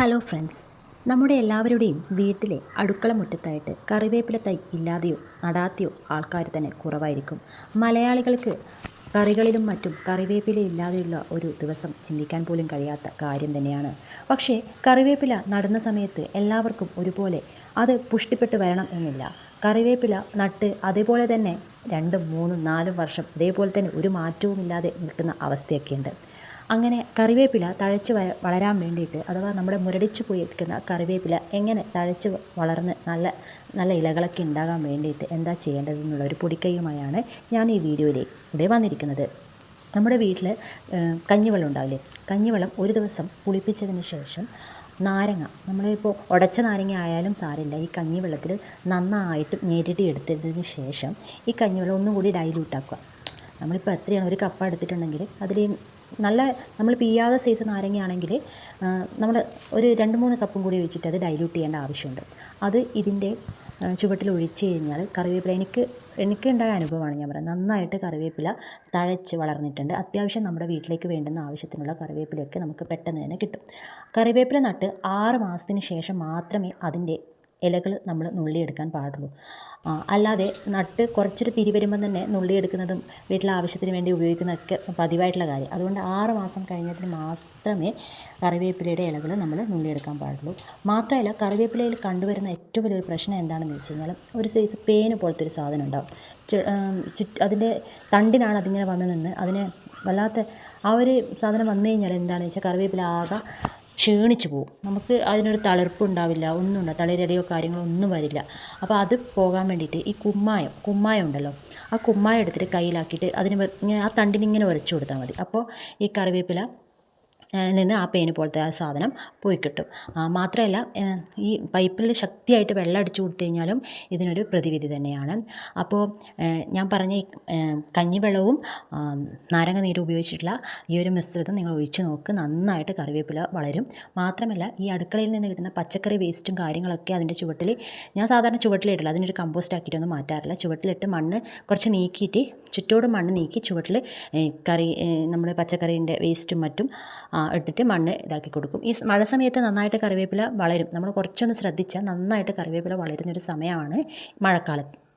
Hello friends നമ്മുടെ എല്ലാവരുടെയും വീട്ടിലെ അടുക്കള മുറ്റത്തായിട്ട് കറിവേപ്പില തൈ ഇല്ലാതെയോ നടാത്തെയോ ആൾക്കാർ തന്നെ കുറവായിരിക്കും. മലയാളികൾക്ക് കറികളിലും മറ്റും കറിവേപ്പില ഇല്ലാതെയുള്ള ഒരു ദിവസം ചിന്തിക്കാൻ പോലും കഴിയാത്ത കാര്യം തന്നെയാണ്. പക്ഷേ കറിവേപ്പില നടുന്ന സമയത്ത് എല്ലാവർക്കും ഒരുപോലെ അത് പുഷ്ടിപ്പെട്ട് വരണം എന്നില്ല. കറിവേപ്പില നട്ട് അതേപോലെ തന്നെ രണ്ടും മൂന്നും നാലും വർഷം അതേപോലെ തന്നെ ഒരു മാറ്റവുമില്ലാതെ നിൽക്കുന്ന അവസ്ഥയൊക്കെയുണ്ട്. അങ്ങനെ കറിവേപ്പില തഴച്ച് വളരാൻ വേണ്ടിയിട്ട് അഥവാ നമ്മുടെ മുരടിച്ച് പോയിരിക്കുന്ന കറിവേപ്പില എങ്ങനെ തഴച്ച് വളർന്ന് നല്ല നല്ല ഇലകളൊക്കെ ഉണ്ടാകാൻ വേണ്ടിയിട്ട് എന്താ ചെയ്യേണ്ടതെന്നുള്ള ഒരു പൊടിക്കൈയുമായാണ് ഞാൻ ഈ വീഡിയോയിലേക്ക് ഇവിടെ വന്നിരിക്കുന്നത്. നമ്മുടെ വീട്ടിൽ കഞ്ഞിവെള്ളം ഉണ്ടാവില്ലേ? കഞ്ഞിവെള്ളം ഒരു ദിവസം പുളിപ്പിച്ചതിന് ശേഷം നാരങ്ങ. നമ്മളിപ്പോൾ ഉടച്ച നാരങ്ങ ആയാലും സാരമില്ല. ഈ കഞ്ഞി വെള്ളത്തിൽ നന്നായിട്ട് ഞെരടി എടുത്തതിന് ശേഷം ഈ കഞ്ഞിവെള്ളം ഒന്നും കൂടി ഡൈല്യൂട്ട് ആക്കുക. നമ്മളിപ്പോൾ എത്രയാണ് ഒരു കപ്പ എടുത്തിട്ടുണ്ടെങ്കിൽ അതിൽ നല്ല നമ്മൾ പിയ്യാതെ സൈസ് നാരങ്ങയാണെങ്കിൽ നമ്മൾ ഒരു രണ്ട് മൂന്ന് കപ്പും കൂടി വെച്ചിട്ട് അത് ഡൈല്യൂട്ട് ചെയ്യേണ്ട ആവശ്യമുണ്ട്. അത് ഇതിന്റെ ചുവട്ടിൽ ഒഴിച്ച് കഴിഞ്ഞാൽ കറിവേപ്പില എനിക്ക് എനിക്ക് ഉണ്ടായ അനുഭവമാണ് ഞാൻ പറയുന്നത്. നന്നായിട്ട് കറിവേപ്പില തഴച്ച് വളർന്നിട്ടുണ്ട്. അത്യാവശ്യം നമ്മുടെ വീട്ടിലേക്ക് വേണ്ടുന്ന ആവശ്യത്തിനുള്ള കറിവേപ്പിലയൊക്കെ നമുക്ക് പെട്ടെന്ന് തന്നെ കിട്ടും. കറിവേപ്പില നട്ട് ആറ് മാസത്തിന് ശേഷം മാത്രമേ അതിന്റെ ഇലകൾ നമ്മൾ നുള്ളിയെടുക്കാൻ പാടുള്ളൂ. അല്ലാതെ നട്ട് കുറച്ചൊരു തിരി വരുമ്പം തന്നെ നുള്ളിയെടുക്കുന്നതും വീട്ടിലെ ആവശ്യത്തിന് വേണ്ടി ഉപയോഗിക്കുന്നതൊക്കെ പതിവായിട്ടുള്ള കാര്യം. അതുകൊണ്ട് ആറ് മാസം കഴിഞ്ഞതിന് മാത്രമേ കറിവേപ്പിലയുടെ ഇലകൾ നമ്മൾ നുള്ളിയെടുക്കാൻ പാടുള്ളൂ. മാത്രമല്ല കറിവേപ്പിലയിൽ കണ്ടുവരുന്ന ഏറ്റവും വലിയൊരു പ്രശ്നം എന്താണെന്ന് വെച്ച് കഴിഞ്ഞാൽ ഒരു സൈസ് പേന് പോലത്തെ ഒരു സാധനം ഉണ്ടാവും. അതിന്റെ തണ്ടിനാണ് അതിങ്ങനെ വന്ന് നിന്ന് അതിനെ വല്ലാത്ത ആ ഒരു സാധനം വന്നു കഴിഞ്ഞാൽ എന്താണെന്ന് വെച്ചാൽ കറിവേപ്പില ആകെ ക്ഷീണിച്ച് പോകും നമുക്ക് അതിനൊരു തളിർപ്പ് ഉണ്ടാവില്ല ഒന്നും ഉണ്ടാവില്ല തളിരടിയോ കാര്യങ്ങളോ ഒന്നും വരില്ല. അപ്പോൾ അത് പോകാൻ വേണ്ടിയിട്ട് ഈ കുമ്മായം കുമ്മായം ഉണ്ടല്ലോ ആ കുമ്മായം എടുത്തിട്ട് കയ്യിലാക്കിയിട്ട് അതിന് ഇങ്ങനെ ആ തണ്ടിനിങ്ങനെ ഉരച്ചു കൊടുത്താൽ മതി. അപ്പോൾ ഈ കറിവേപ്പില നിന്ന് ആ പേന് പോലത്തെ ആ സാധനം പോയി കിട്ടും മാത്രമല്ല ഈ പൈപ്പിൽ ശക്തിയായിട്ട് വെള്ളം അടിച്ചു കൊടുത്തു കഴിഞ്ഞാലും ഇതിനൊരു പ്രതിവിധി തന്നെയാണ്. അപ്പോൾ ഞാൻ പറഞ്ഞ ഈ കഞ്ഞിവെള്ളവും നാരങ്ങ നീരും ഉപയോഗിച്ചിട്ടുള്ള ഈ ഒരു മിശ്രിതം നിങ്ങൾ ഒഴിച്ചു നോക്ക്. നന്നായിട്ട് കറിവേപ്പില വളരും. മാത്രമല്ല ഈ അടുക്കളയിൽ നിന്ന് കിട്ടുന്ന പച്ചക്കറി വേസ്റ്റും കാര്യങ്ങളൊക്കെ അതിന്റെ ചുവട്ടിൽ ഞാൻ സാധാരണ ചുവട്ടിലിട്ടില്ല അതിനൊരു കമ്പോസ്റ്റ് ആക്കിയിട്ടൊന്നും മാറ്റാറില്ല. ചുവട്ടിലിട്ട് മണ്ണ് കുറച്ച് നീക്കിയിട്ട് ചുറ്റോട് മണ്ണ് നീക്കി ചുവട്ടിൽ കറി നമ്മുടെ പച്ചക്കറീന്റെ വേസ്റ്റും മറ്റും ഇട്ടിട്ട് മണ്ണ് ഇതാക്കി കൊടുക്കും. ഈ മഴ സമയത്ത് നന്നായിട്ട് കറിവേപ്പില വളരും. നമ്മൾ കുറച്ചൊന്ന് ശ്രദ്ധിച്ചാൽ നന്നായിട്ട് കറിവേപ്പില വളരുന്നൊരു സമയമാണ് മഴക്കാലത്ത്.